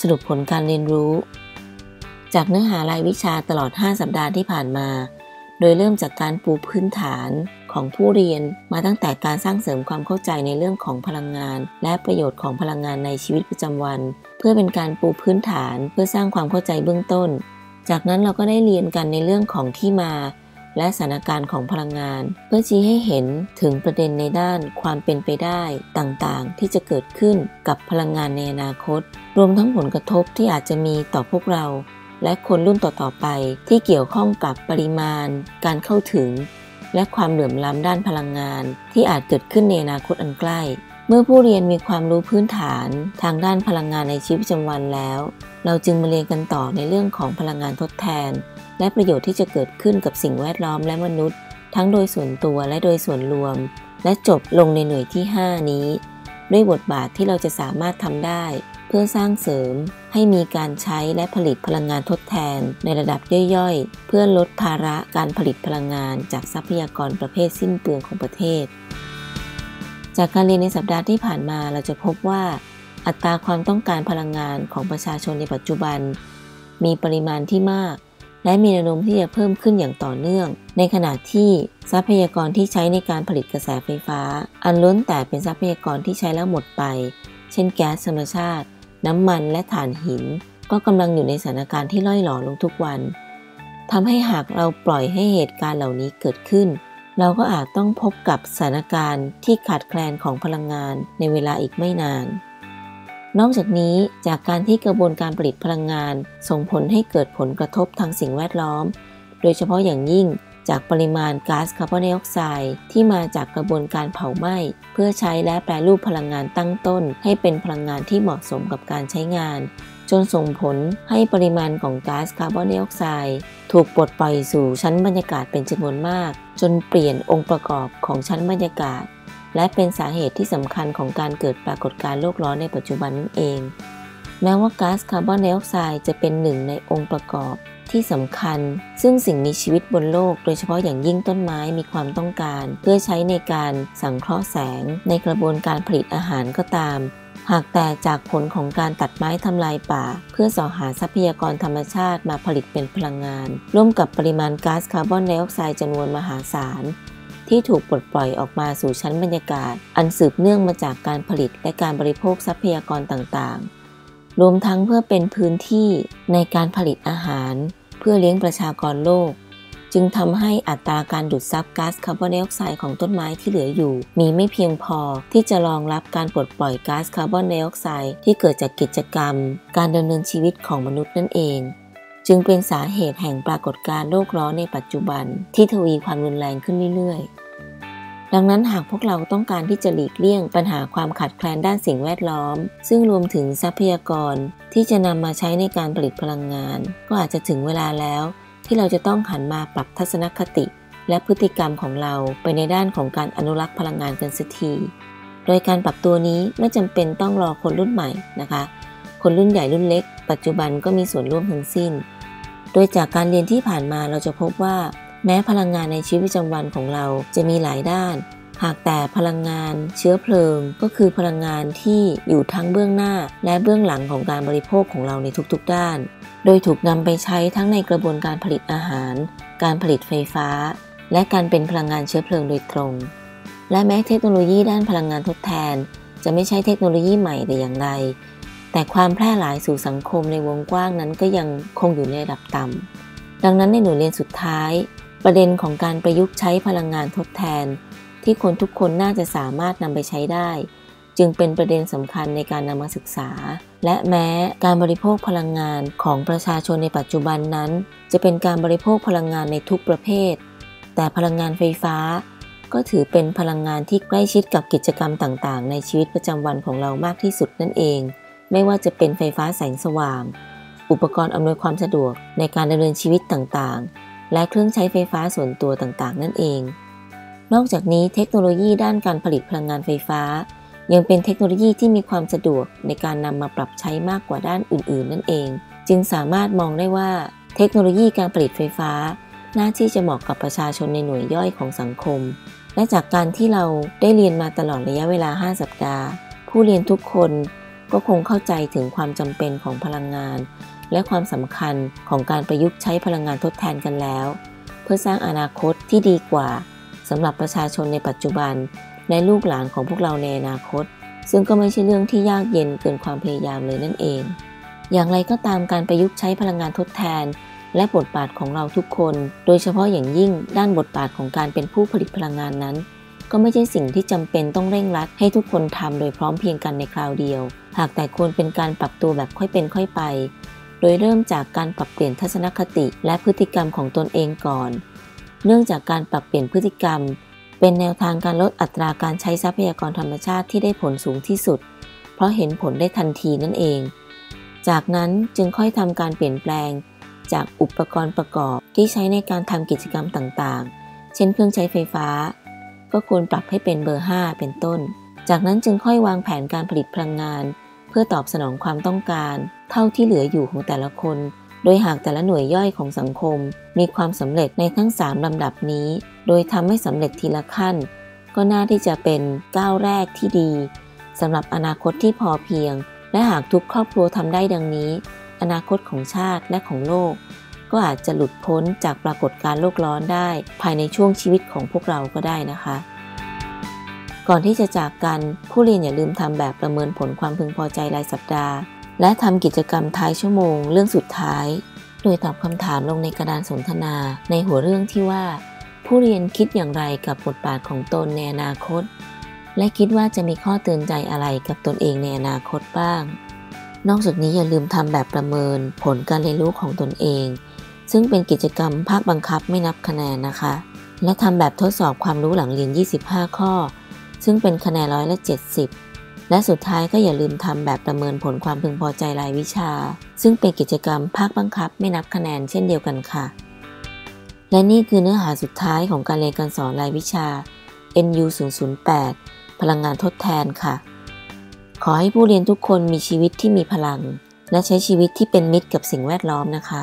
สรุปผลการเรียนรู้ จากเนื้อหารายวิชาตลอด 5 สัปดาห์ที่ผ่านมา โดยเริ่มจากการปูพื้นฐานของผู้เรียนมาตั้งแต่การสร้างเสริมความเข้าใจในเรื่องของพลังงาน และประโยชน์ของพลังงานในชีวิตประจำวัน เพื่อเป็นการปูพื้นฐานเพื่อสร้างความเข้าใจเบื้องต้น จากนั้นเราก็ได้เรียนกันในเรื่องของที่มา และสถานการณ์ของพลังงาน เพื่อชี้ให้เห็นถึงประเด็นในด้านความเป็นไปได้ต่างๆ ที่จะเกิดขึ้นกับพลังงานในอนาคต รวมทั้งผลกระทบที่อาจจะมีต่อพวกเรา และคนรุ่นต่อๆไปที่เกี่ยวข้องกับปริมาณ การเข้าถึง และความเหลื่อมล้ำด้านพลังงาน ที่อาจเกิดขึ้นในอนาคตอันใกล้ เมื่อผู้เรียนมีความรู้พื้นฐานทางด้านพลังงานในชีวิตประจำวันแล้ว เราจึงมาเรียนกันต่อในเรื่องของพลังงานทดแทน และประโยชน์ที่จะเกิดขึ้นกับสิ่งแวดล้อมและมนุษย์ ทั้งโดยส่วนตัวและโดยส่วนรวม และจบลงในหน่วยที่ 5 นี้ ด้วยบทบาทที่เราจะสามารถทำได้ เพื่อสร้างเสริม ให้มีการใช้และผลิตพลังงานทดแทน ในระดับย่อยๆ เพื่อลดภาระการผลิตพลังงานจากทรัพยากรประเภทสิ้นเปลืองของประเทศ จากการเรียนในสัปดาห์ที่ผ่านมาเราจะพบว่า อัตราความต้องการพลังงานของประชาชนในปัจจุบัน มีปริมาณที่มาก และมีแนวโน้มที่จะเพิ่มขึ้นอย่างต่อเนื่อง ในขณะที่ทรัพยากรที่ใช้ในการผลิตกระแสไฟฟ้า อันล้วนแต่เป็นทรัพยากรที่ใช้แล้วหมดไป เช่นแก๊สธรรมชาติ น้ำมันและถ่านหิน ก็กำลังอยู่ในสถานการณ์ที่ล่อยหลอลงทุกวันทำให้หากเราปล่อยให้เหตุการณ์เหล่านี้เกิดขึ้น เราก็อาจต้องพบกับสถานการณ์ที่ขาดแคลนของพลังงานในเวลาอีกไม่นาน นอกจากนี้จากการที่กระบวนการผลิตพลังงาน ส่งผลให้เกิดผลกระทบทางสิ่งแวดล้อม โดยเฉพาะอย่างยิ่งจากปริมาณก๊าซคาร์บอนไดออกไซด์ที่มาจากกระบวนการเผาไหม้ เพื่อใช้และแปรรูปพลังงานตั้งต้น ให้เป็นพลังงานที่เหมาะสมกับการใช้งาน จนส่งผลให้ปริมาณของก๊าซคาร์บอนไดออกไซด์ถูกปลดปล่อยสู่ชั้นบรรยากาศเป็นจำนวนมาก จนเปลี่ยนองค์ประกอบของชั้นบรรยากาศ และเป็นสาเหตุที่สำคัญของการเกิดปรากฏการณ์โลกร้อนในปัจจุบันนั่นเอง แม้ว่าก๊าซคาร์บอนไดออกไซด์จะเป็นหนึ่งในองค์ประกอบที่สำคัญ ซึ่งสิ่งมีชีวิตบนโลก โดยเฉพาะอย่างยิ่งต้นไม้มีความต้องการ เพื่อใช้ในการสังเคราะห์แสง ในกระบวนการผลิตอาหารก็ตาม หากแต่จากผลของการตัดไม้ทำลายป่า เพื่อสอหาทรัพยากรธรรมชาติมาผลิตเป็นพลังงาน ร่วมกับปริมาณก๊าซคาร์บอนไดออกไซด์จำนวนมหาศาลที่ถูกปลดปล่อยออกมาสู่ชั้นบรรยากาศ อันสืบเนื่องมาจากการผลิตและการบริโภคทรัพยากรต่างๆ รวมทั้งเพื่อเป็นพื้นที่ในการผลิตอาหาร เพื่อเลี้ยงประชากรโลก จึงทำให้อัตราการดูดซับก๊าซคาร์บอนไดออกไซด์ของต้นไม้ที่เหลืออยู่ มีไม่เพียงพอที่จะรองรับการปลดปล่อยก๊าซคาร์บอนไดออกไซด์ที่เกิดจากกิจกรรม การดำเนินชีวิตของมนุษย์นั่นเอง จึงเป็นสาเหตุแห่งปรากฏการณ์โลกร้อนในปัจจุบัน ที่ทวีความรุนแรงขึ้นเรื่อยๆดังนั้นหากพวกเราต้องการที่จะหลีกเลี่ยงปัญหาความขาดแคลนด้านสิ่งแวดล้อม ซึ่งรวมถึงทรัพยากรที่จะนำมาใช้ในการผลิตพลังงาน ก็อาจจะถึงเวลาแล้ว ที่เราจะต้องหันมาปรับทัศนคติ และพฤติกรรมของเราไปในด้านของการอนุรักษ์พลังงานกันสักที โดยการปรับตัวนี้ไม่จำเป็นต้องรอคนรุ่นใหม่นะคะ คนรุ่นใหญ่รุ่นเล็ก ปัจจุบันก็มีส่วนร่วมทั้งสิ้น โดยจากการเรียนที่ผ่านมาเราจะพบว่า แม้พลังงานในชีวิตประจำวันของเราจะมีหลายด้าน หากแต่พลังงานเชื้อเพลิงก็คือพลังงานที่อยู่ทั้งเบื้องหน้า และเบื้องหลังของการบริโภคของเราในทุกๆ ด้าน โดยถูกนำไปใช้ทั้งในกระบวนการผลิตอาหาร การผลิตไฟฟ้า และการเป็นพลังงานเชื้อเพลิงโดยตรง และแม้เทคโนโลยีด้านพลังงานทดแทน จะไม่ใช่เทคโนโลยีใหม่แต่อย่างใดแต่ความแพร่หลายสู่สังคมในวงกว้างนั้นก็ยังคงอยู่ในระดับต่ำดังนั้นในหน่วยเรียนสุดท้าย ประเด็นของการประยุกต์ใช้พลังงานทดแทน ที่คนทุกคนน่าจะสามารถนำไปใช้ได้ จึงเป็นประเด็นสำคัญในการนำมาศึกษา และแม้การบริโภคพลังงานของประชาชนในปัจจุบันนั้น จะเป็นการบริโภคพลังงานในทุกประเภท แต่พลังงานไฟฟ้า ก็ถือเป็นพลังงานที่ใกล้ชิดกับกิจกรรมต่างๆ ในชีวิตประจำวันของเรามากที่สุดนั่นเอง ไม่ว่าจะเป็นไฟฟ้าแสงสว่าง อุปกรณ์อำนวยความสะดวกในการดำเนินชีวิตต่างๆ และเครื่องใช้ไฟฟ้าส่วนตัวต่างๆ นั่นเอง นอกจากนี้เทคโนโลยีด้านการผลิตพลังงานไฟฟ้า ยังเป็นเทคโนโลยีที่มีความสะดวกในการนำมาปรับใช้มากกว่าด้านอื่น ๆ นั่นเอง จึงสามารถมองได้ว่า เทคโนโลยีการผลิตไฟฟ้า น่าที่จะเหมาะกับประชาชนในหน่วยย่อยของสังคม และจากการที่เราได้เรียนมาตลอดระยะเวลา 5 สัปดาห์ ผู้เรียนทุกคนก็คงเข้าใจถึงความจำเป็นของพลังงาน และความสำคัญของการประยุกต์ใช้พลังงานทดแทนกันแล้ว เพื่อสร้างอนาคตที่ดีกว่า สำหรับประชาชนในปัจจุบัน และลูกหลานของพวกเราในอนาคต ซึ่งก็ไม่ใช่เรื่องที่ยากเย็นเกินความพยายามเลยนั่นเอง อย่างไรก็ตามการประยุกต์ใช้พลังงานทดแทน และบทบาทของเราทุกคน โดยเฉพาะอย่างยิ่งด้านบทบาทของการเป็นผู้ผลิตพลังงานนั้น ก็ไม่ใช่สิ่งที่จำเป็นต้องเร่งรัดให้ทุกคนทำโดยพร้อมเพียงกันในคราวเดียว หากแต่ควรเป็นการปรับตัวแบบค่อยเป็นค่อยไป โดยเริ่มจากการปรับเปลี่ยนทัศนคติ และพฤติกรรมของตนเองก่อน เนื่องจากการปรับเปลี่ยนพฤติกรรม เป็นแนวทางการลดอัตราการใช้ทรัพยากรธรรมชาติที่ได้ผลสูงที่สุด เพราะเห็นผลได้ทันทีนั่นเอง จากนั้นจึงค่อยทำการเปลี่ยนแปลง จากอุปกรณ์ประกอบที่ใช้ในการทำกิจกรรมต่างๆ เช่นเครื่องใช้ไฟฟ้า ก็ควรปรับให้เป็นเบอร์ 5 เป็นต้น จากนั้นจึงค่อยวางแผนการผลิตพลังงาน เพื่อตอบสนองความต้องการ เท่าที่เหลืออยู่ของแต่ละคน โดยหากแต่ละหน่วยย่อยของสังคม มีความสำเร็จในทั้ง 3ลำดับนี้ โดยทำให้สำเร็จทีละขั้น ก็น่าที่จะเป็นก้าวแรกที่ดีสำหรับอนาคตที่พอเพียง และหากทุกครอบครัวทำได้ดังนี้ อนาคตของชาติและของโลก ก็อาจจะหลุดพ้นจากปรากฏการโลกร้อนได้ ภายในช่วงชีวิตของพวกเราก็ได้นะคะ ก่อนที่จะจากกันผู้เรียนอย่าลืมทำแบบประเมินผลความพึงพอใจรายสัปดาห์ และทำกิจกรรมท้ายชั่วโมง เรื่องสุดท้าย โดยตอบคำถามลงในกระดานสนทนาในหัวเรื่องที่ว่า ผู้เรียนคิดอย่างไรกับบทบาทของตนในอนาคต และคิดว่าจะมีข้อเตือนใจอะไรกับตนเองในอนาคตบ้าง นอกจากนี้อย่าลืมทำแบบประเมินผลการเรียนรู้ของตนเอง ซึ่งเป็นกิจกรรมภาคบังคับไม่นับคะแนนนะคะ และทำแบบทดสอบความรู้หลังเรียน 25 ข้อ ซึ่งเป็นคะแนนร้อยละ 70 และสุดท้ายก็อย่าลืมทำแบบประเมินผลความพึงพอใจรายวิชา ซึ่งเป็นกิจกรรมภาคบังคับไม่นับคะแนนเช่นเดียวกันค่ะ และนี่คือเนื้อหาสุดท้ายของการเรียนการสอนรายวิชา NU 008 พลังงานทดแทนค่ะ ขอให้ผู้เรียนทุกคนมีชีวิตที่มีพลัง และใช้ชีวิตที่เป็นมิตรกับสิ่งแวดล้อมนะคะ